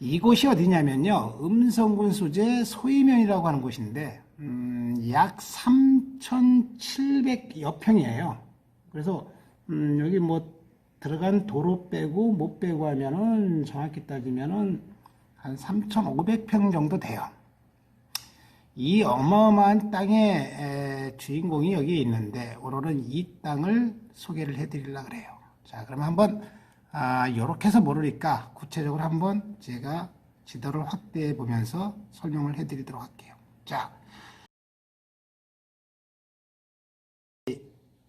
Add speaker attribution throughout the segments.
Speaker 1: 이곳이 어디냐면요. 음성군 소재 소이면이라고 하는 곳인데, 음, 약 3,700여 평이에요. 그래서, 음, 여기 뭐, 들어간 도로 빼고 못 빼고 하면은 정확히 따지면은 한 3,500평 정도 돼요. 이 어마어마한 땅의 에, 주인공이 여기 있는데 오늘은 이 땅을 소개를 해드리려고 그래요. 자, 그러면 한번 아, 요렇게 해서 모르니까 구체적으로 한번 제가 지도를 확대해 보면서 설명을 해 드리도록 할게요. 자,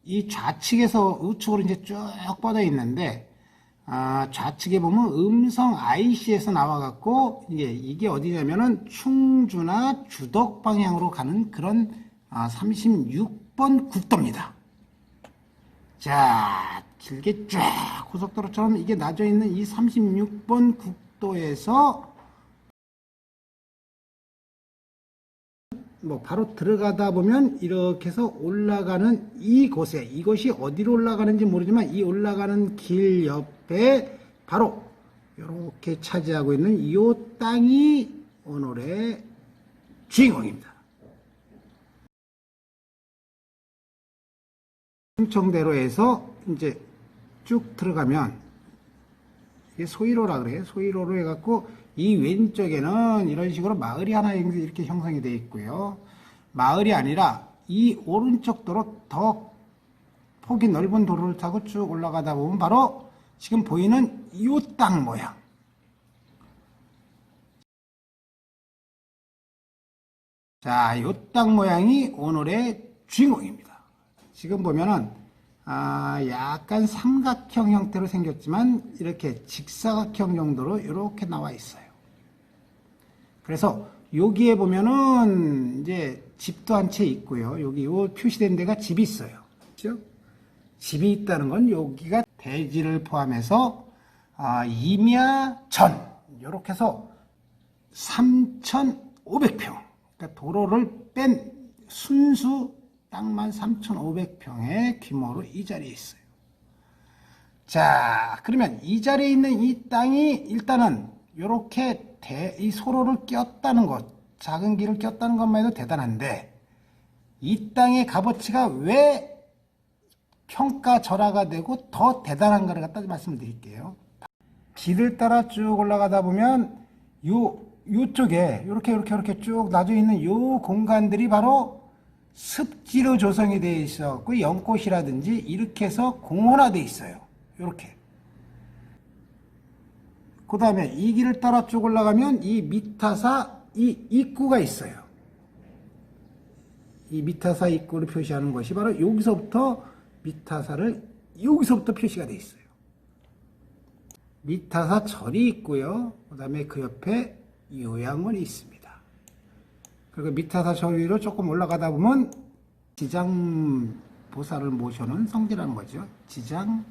Speaker 1: 이 좌측에서 우측으로 이제 쭉 뻗어 있는데 아, 좌측에 보면 음성 IC에서 나와 갖고 이게 이게 어디냐면은 충주나 주덕 방향으로 가는 그런 아, 36번 국도입니다. 자, 길게 쫙 고속도로처럼 이게 나져 있는 이 36번 국도에서 뭐 바로 들어가다 보면 이렇게 해서 올라가는 이곳에 이것이 어디로 올라가는지 모르지만 이 올라가는 길 옆에 바로 이렇게 차지하고 있는 이 땅이 오늘의 주인공입니다. 충청대로에서 이제 쭉 들어가면 이게 소이로라 그래요. 소이로로 해갖고 이 왼쪽에는 이런 식으로 마을이 하나 이렇게 형성이 되어 있고요. 마을이 아니라 이 오른쪽 도로 더 폭이 넓은 도로를 타고 쭉 올라가다 보면 바로 지금 보이는 이 땅 모양. 자, 이 땅 모양이 오늘의 주인공입니다. 지금 보면은 아, 약간 삼각형 형태로 생겼지만 이렇게 직사각형 정도로 이렇게 나와 있어요. 그래서 여기에 보면은 이제 집도 한 채 있고요. 여기 요 표시된 데가 집이 있어요. 그죠? 집이 있다는 건 여기가 대지를 포함해서 아, 임야전 이렇게 해서 3,500평. 그러니까 도로를 뺀 순수 땅만 3,500평의 규모로 이 자리에 있어요. 자, 그러면 이 자리에 있는 이 땅이 일단은 이렇게 대, 이 소로를 꼈다는 것, 작은 길을 꼈다는 것만 해도 대단한데, 이 땅의 값어치가 왜 평가절하가 되고 더 대단한가를 갖다 말씀드릴게요. 길을 따라 쭉 올라가다 보면 요 요쪽에 이렇게 이렇게 이렇게 쭉 놔져 있는 요 공간들이 바로 습지로 조성이 되어 있었고 연꽃이라든지 이렇게 해서 공원화되어 있어요. 이렇게. 그 다음에 이 길을 따라 쭉 올라가면 이 미타사 이 입구가 있어요. 이 미타사 입구를 표시하는 것이 바로 여기서부터 미타사를 여기서부터 표시가 되어 있어요. 미타사 절이 있고요. 그 다음에 그 옆에 요양원이 있습니다. 그리고 미타사 절 위로 조금 올라가다 보면 지장 보살을 모셔놓은 성지라는 거죠. 지장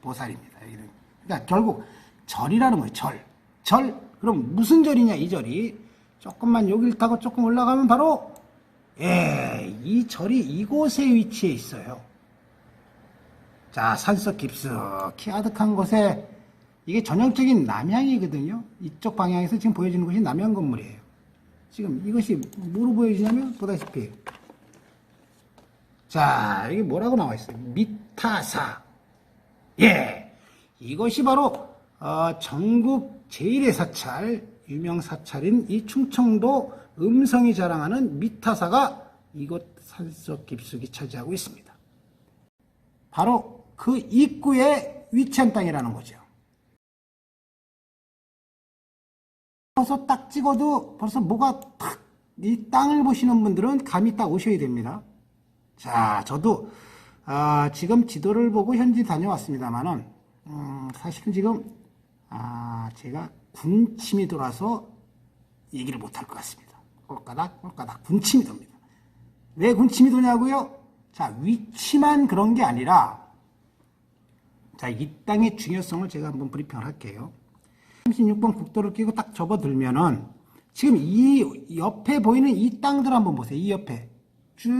Speaker 1: 보살입니다. 여기는. 그러니까 결국 절이라는 거예요. 절. 절. 그럼 무슨 절이냐 이 절이. 조금만 여기를 타고 조금 올라가면 바로 예, 이 절이 이곳에 위치해 있어요. 자, 산속 깊숙이 아득한 곳에 이게 전형적인 남향이거든요. 이쪽 방향에서 지금 보여지는 곳이 남향 건물이에요. 지금 이것이 뭐로 보여지냐면 보다시피 자, 여기 뭐라고 나와 있어요? 미타사. 예. 이것이 바로 어, 전국 제1의 사찰, 유명 사찰인 이 충청도 음성이 자랑하는 미타사가 이곳 산속 깊숙이 차지하고 있습니다. 바로 그 입구에 위치한 땅이라는 거죠. 벌써 딱 찍어도 벌써 뭐가 탁, 이 땅을 보시는 분들은 감이 딱 오셔야 됩니다. 자, 저도, 아, 지금 지도를 보고 현지 다녀왔습니다만은, 음, 사실은 지금, 아, 제가 군침이 돌아서 얘기를 못할 것 같습니다. 꼴까닥, 꼴까닥, 군침이 돕니다. 왜 군침이 도냐고요? 자, 위치만 그런 게 아니라, 자, 이 땅의 중요성을 제가 한번 브리핑을 할게요. 36번 국도를 끼고 딱 접어들면은 지금 이 옆에 보이는 이 땅들 한번 보세요. 이 옆에 쭉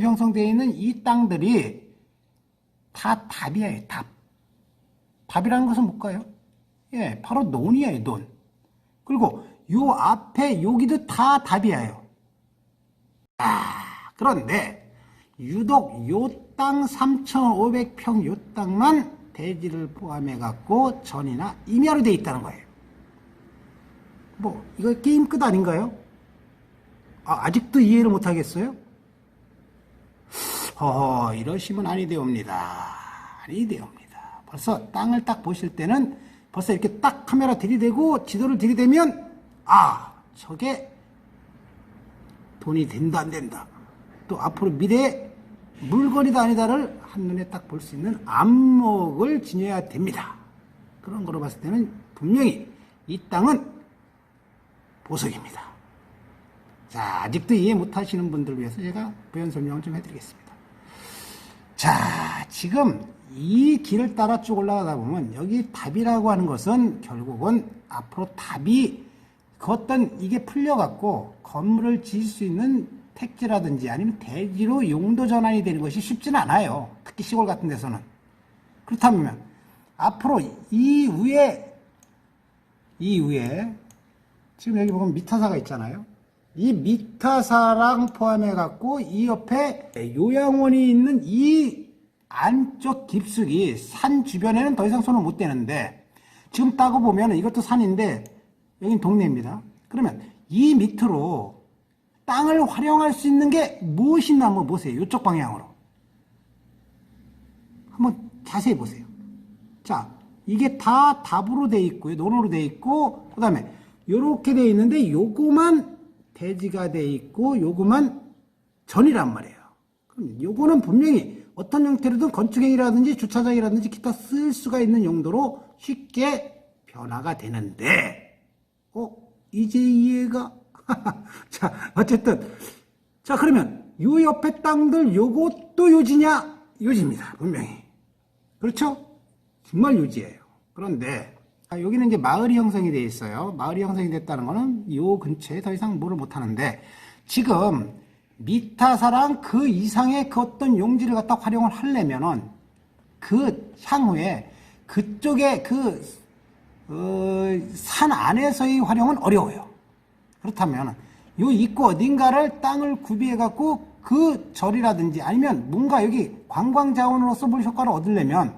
Speaker 1: 형성되어 있는 이 땅들이 다 답이에요. 답. 답이라는 것은 뭘까요? 예, 바로 논이에요. 논. 그리고 요 앞에 여기도 다 답이에요. 아, 그런데 유독 요 땅 3,500평 요 땅만 대지를 포함해 갖고 전이나 임야로 돼 있다는 거예요. 뭐 이거 게임 끝 아닌가요? 아, 아직도 이해를 못 하겠어요? 허허, 이러시면 아니 되옵니다. 아니 되옵니다. 벌써 땅을 딱 보실 때는 벌써 이렇게 딱 카메라 들이대고 지도를 들이대면 아, 저게 돈이 된다 안 된다. 또 앞으로 미래에 물건이다 아니다를 한눈에 딱 볼 수 있는 안목을 지녀야 됩니다. 그런 거로 봤을 때는 분명히 이 땅은 보석입니다. 자, 아직도 이해 못 하시는 분들을 위해서 제가 부연 설명을 좀 해드리겠습니다. 자, 지금 이 길을 따라 쭉 올라가다 보면 여기 답이라고 하는 것은 결국은 앞으로 답이 그 어떤 이게 풀려갖고 건물을 지을 수 있는 택지라든지 아니면 대지로 용도 전환이 되는 것이 쉽지는 않아요. 특히 시골 같은 데서는. 그렇다면 앞으로 이 위에 이 위에 지금 여기 보면 미타사가 있잖아요. 이 미타사랑 포함해 갖고 이 옆에 요양원이 있는 이 안쪽 깊숙이 산 주변에는 더 이상 손을 못 대는데 지금 따고 보면 이것도 산인데 여긴 동네입니다. 그러면 이 밑으로 땅을 활용할 수 있는 게 무엇이 있나 한번 보세요. 이쪽 방향으로. 한번 자세히 보세요. 자, 이게 다 답으로 돼 있고요. 논으로 돼 있고, 그 다음에 요렇게 돼 있는데 요거만 대지가 돼 있고, 요거만 전이란 말이에요. 그럼 요거는 분명히 어떤 형태로든 건축행이라든지 주차장이라든지 기타 쓸 수가 있는 용도로 쉽게 변화가 되는데, 어? 이제 이해가? 자, 어쨌든. 자, 그러면 요 옆에 땅들 요것도 요지냐? 요지입니다. 분명히. 그렇죠? 정말 요지예요. 그런데 아, 여기는 이제 마을이 형성이 돼 있어요. 마을이 형성이 됐다는 거는 요 근처에 더 이상 뭐를 못 하는데 지금 미타사랑 그 이상의 그 어떤 용지를 갖다 활용을 하려면은 그 향후에 그쪽에 그, 어, 산 안에서의 활용은 어려워요. 그렇다면 요 입구 어딘가를 땅을 구비해 갖고 그 절이라든지 아니면 뭔가 여기 관광 자원으로서 뭘 효과를 얻으려면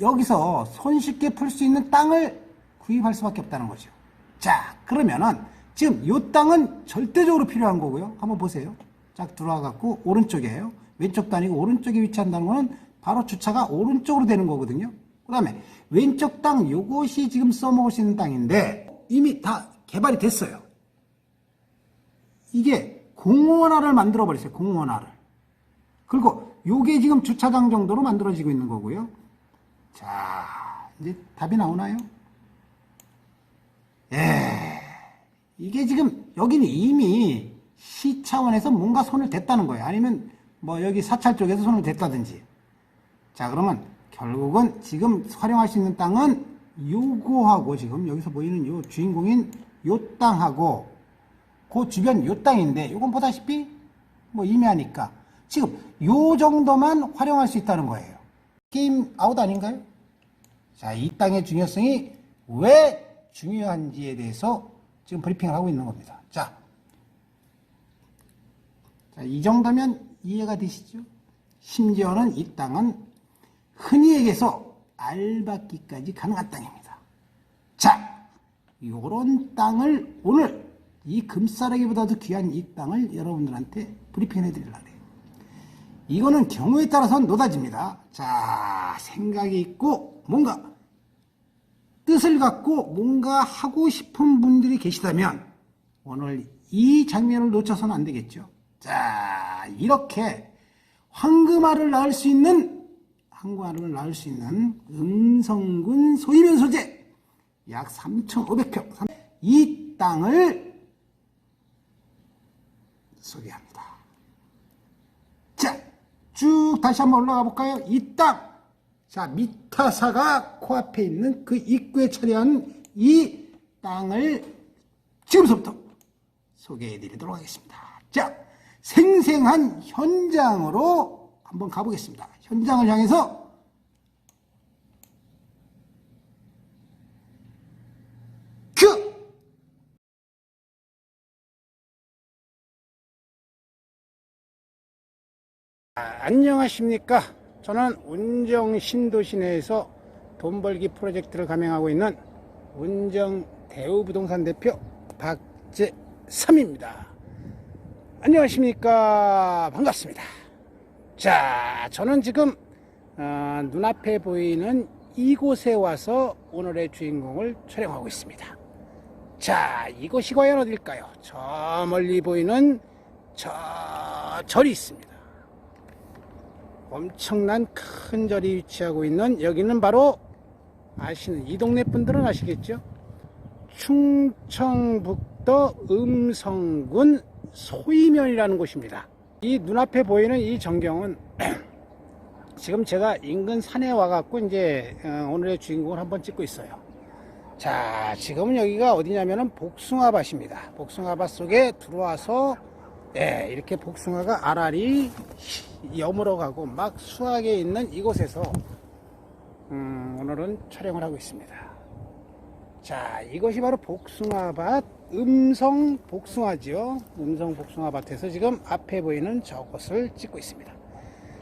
Speaker 1: 여기서 손쉽게 풀 수 있는 땅을 구입할 수밖에 없다는 거죠. 자, 그러면은 지금 요 땅은 절대적으로 필요한 거고요. 한번 보세요. 쫙 들어와 갖고 오른쪽이에요. 왼쪽도 아니고 오른쪽에 위치한다는 거는 바로 주차가 오른쪽으로 되는 거거든요. 그 다음에 왼쪽 땅 요것이 지금 써먹을 수 있는 땅인데 이미 다 개발이 됐어요. 이게 공원화를 만들어 버렸어요. 공원화를. 그리고 요게 지금 주차장 정도로 만들어지고 있는 거고요. 자, 이제 답이 나오나요? 예. 이게 지금 여기는 이미 시 차원에서 뭔가 손을 댔다는 거예요. 아니면 뭐 여기 사찰 쪽에서 손을 댔다든지. 자, 그러면 결국은 지금 활용할 수 있는 땅은 요거하고 지금 여기서 보이는 요 주인공인 요 땅하고 그 주변 요 땅인데 요건 보다시피 뭐 임야니까 지금 요 정도만 활용할 수 있다는 거예요. 게임 아웃 아닌가요? 자, 이 땅의 중요성이 왜 중요한지에 대해서 지금 브리핑을 하고 있는 겁니다. 자, 자, 이 정도면 이해가 되시죠? 심지어는 이 땅은 흔히 얘기해서 알받기까지 가능한 땅입니다. 자, 요런 땅을 오늘 이 금싸라기보다도 귀한 이 땅을 여러분들한테 브리핑 해 드리려고 해요. 이거는 경우에 따라서는 노다집니다. 자, 생각이 있고 뭔가 뜻을 갖고 뭔가 하고 싶은 분들이 계시다면 오늘 이 장면을 놓쳐서는 안 되겠죠. 자, 이렇게 황금알을 낳을 수 있는 황금알을 낳을 수 있는 음성군 소이면 소재 약 3,500평 이 땅을 소개합니다. 자, 쭉 다시 한번 올라가 볼까요? 이 땅. 자, 미타사가 코앞에 있는 그 입구에 처리한 이 땅을 지금부터 소개해 드리도록 하겠습니다. 자, 생생한 현장으로 한번 가보겠습니다. 현장을 향해서 아, 안녕하십니까. 저는 운정 신도시 내에서 돈 벌기 프로젝트를 감행하고 있는 운정 대우부동산 대표 박재삼입니다. 안녕하십니까. 반갑습니다. 자, 저는 지금 어, 눈앞에 보이는 이곳에 와서 오늘의 주인공을 촬영하고 있습니다. 자, 이곳이 과연 어딜까요? 저 멀리 보이는 저 절이 있습니다. 엄청난 큰 절이 위치하고 있는 여기는 바로 아시는 이 동네 분들은 아시겠죠? 충청북도 음성군 소이면이라는 곳입니다. 이 눈앞에 보이는 이 전경은 지금 제가 인근 산에 와갖고 이제 어, 오늘의 주인공을 한번 찍고 있어요. 자, 지금은 여기가 어디냐면은 복숭아밭입니다. 복숭아밭 속에 들어와서 네, 이렇게 복숭아가 알알이 여물어 가고 막 수확에 있는 이곳에서 음, 오늘은 촬영을 하고 있습니다. 자, 이것이 바로 복숭아밭 음성 복숭아지요. 음성 복숭아밭에서 지금 앞에 보이는 저것을 찍고 있습니다.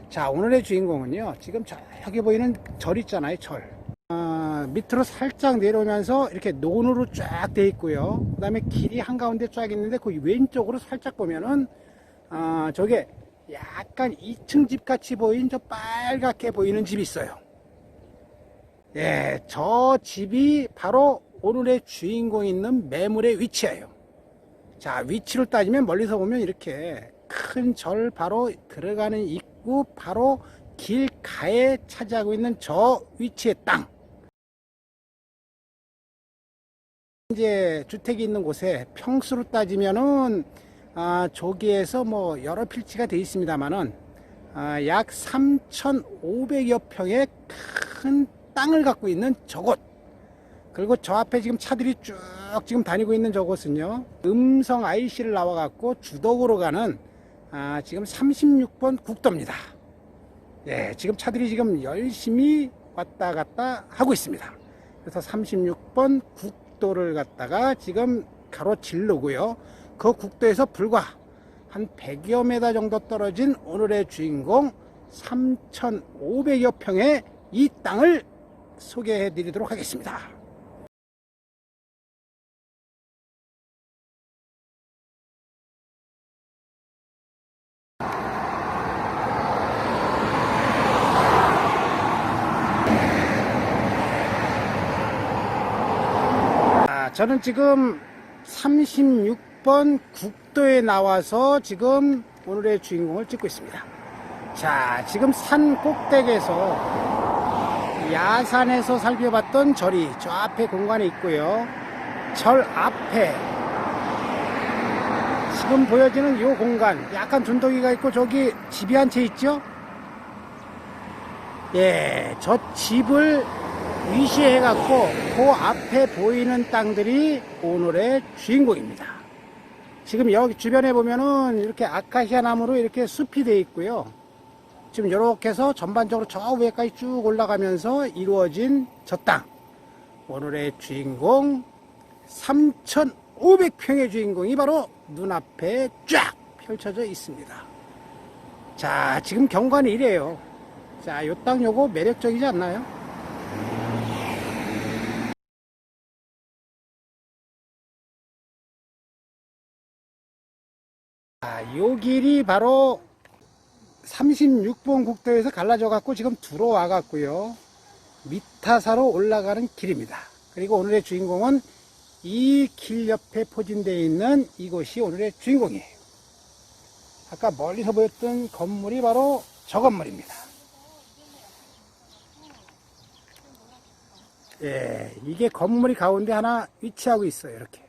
Speaker 1: 자, 오늘의 주인공은요. 지금 저기 보이는 절 있잖아요, 절. 아, 밑으로 살짝 내려오면서 이렇게 논으로 쫙 돼 있고요. 그 다음에 길이 한가운데 쫙 있는데 그 왼쪽으로 살짝 보면은 아, 저게 약간 2층 집 같이 보인 저 빨갛게 보이는 집이 있어요. 예, 저 집이 바로 오늘의 주인공 있는 매물의 위치예요. 자, 위치를 따지면 멀리서 보면 이렇게 큰 절 바로 들어가는 입구 바로 길가에 차지하고 있는 저 위치의 땅. 이제 주택이 있는 곳에 평수로 따지면은 아, 조기에서 뭐 여러 필지가 되어 있습니다만은 아, 약 3,500여 평의 큰 땅을 갖고 있는 저곳 그리고 저 앞에 지금 차들이 쭉 지금 다니고 있는 저곳은요 음성 IC를 나와 갖고 주덕으로 가는 아, 지금 36번 국도입니다. 예, 지금 차들이 지금 열심히 왔다 갔다 하고 있습니다. 그래서 36번 국 도를 갖다가 지금 가로질르고요. 그 국도에서 불과 한 100여 메다 정도 떨어진 오늘의 주인공 3,500여 평의 이 땅을 소개해 드리도록 하겠습니다. 아, 저는 지금 36번 국도에 나와서 지금 오늘의 주인공을 찍고 있습니다. 자, 지금 산 꼭대기에서 야산에서 살펴봤던 절이 저 앞에 공간에 있고요. 절 앞에 지금 보여지는 이 공간 약간 준덕이가 있고 저기 집이 한 채 있죠? 예, 저 집을 위시해 갖고 그 앞에 보이는 땅들이 오늘의 주인공입니다. 지금 여기 주변에 보면은 이렇게 아카시아 나무로 이렇게 숲이 되어 있고요. 지금 이렇게 해서 전반적으로 저 위에까지 쭉 올라가면서 이루어진 저 땅. 오늘의 주인공 3,500평의 주인공이 바로 눈앞에 쫙 펼쳐져 있습니다. 자, 지금 경관이 이래요. 자, 요 땅 요거 매력적이지 않나요? 아, 요 길이 바로 36번 국도에서 갈라져 갖고 지금 들어와 갖고요. 미타사로 올라가는 길입니다. 그리고 오늘의 주인공은 이 길 옆에 포진되어 있는 이곳이 오늘의 주인공이에요. 아까 멀리서 보였던 건물이 바로 저 건물입니다. 예, 이게 건물이 가운데 하나 위치하고 있어요. 이렇게.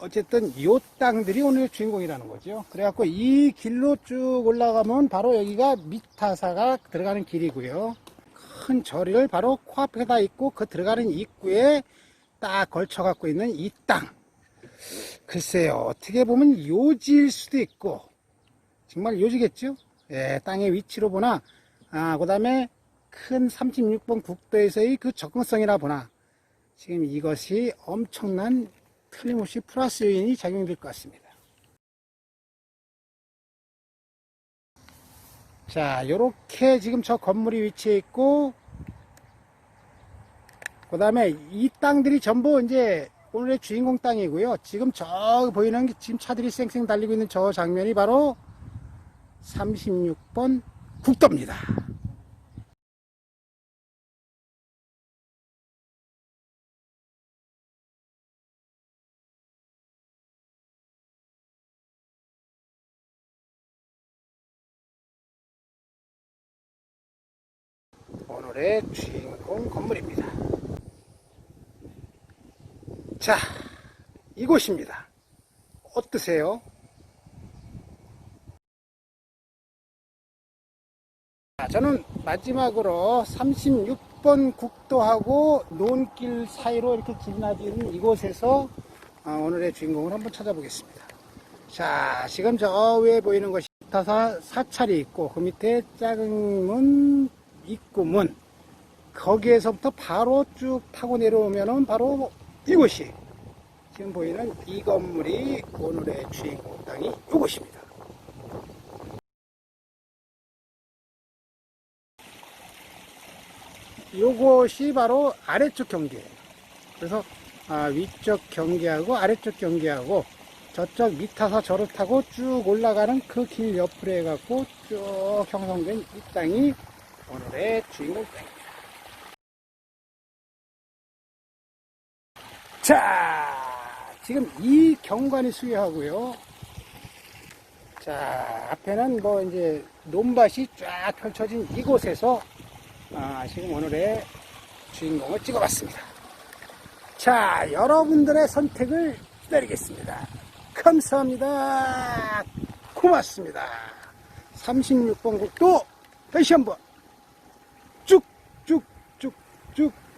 Speaker 1: 어쨌든 이 땅들이 오늘 주인공이라는 거죠. 그래갖고 이 길로 쭉 올라가면 바로 여기가 미타사가 들어가는 길이고요. 큰 절을 바로 코앞에다 있고 그 들어가는 입구에 딱 걸쳐 갖고 있는 이 땅. 글쎄요, 어떻게 보면 요지일 수도 있고, 정말 요지겠죠? 예, 땅의 위치로 보나, 아, 그 다음에 큰 36번 국도에서의 그 접근성이라 보나, 지금 이것이 엄청난 틀림없이 플러스 요인이 작용될 것 같습니다. 자, 요렇게 지금 저 건물이 위치해 있고, 그 다음에 이 땅들이 전부 이제 오늘의 주인공 땅이고요. 지금 저 보이는 게 지금 차들이 쌩쌩 달리고 있는 저 장면이 바로 36번 국도입니다. 오늘의 주인공 건물입니다. 자, 이곳입니다. 어떠세요? 자, 저는 마지막으로 36번 국도하고 논길 사이로 이렇게 지나지는 이곳에서 어, 오늘의 주인공을 한번 찾아보겠습니다. 자, 지금 저 위에 보이는 것이 타사 사찰이 있고 그 밑에 작은 문, 입구문 거기에서부터 바로 쭉 타고 내려오면은 바로 이곳이 지금 보이는 이 건물이 오늘의 주인공 땅이 이곳입니다. 요것이 바로 아래쪽 경계예요. 그래서 아, 위쪽 경계하고 아래쪽 경계하고 저쪽 밑타서 저를 타고 쭉 올라가는 그 길 옆으로 해갖고 쭉 형성된 이 땅이 오늘의 주인공 땅입니다. 자, 지금 이 경관이 수여하고요. 자, 앞에는 뭐 이제 논밭이 쫙 펼쳐진 이곳에서 아, 지금 오늘의 주인공을 찍어봤습니다. 자, 여러분들의 선택을 기다리겠습니다. 감사합니다. 고맙습니다. 36번 국도 다시 한번 쭉쭉쭉쭉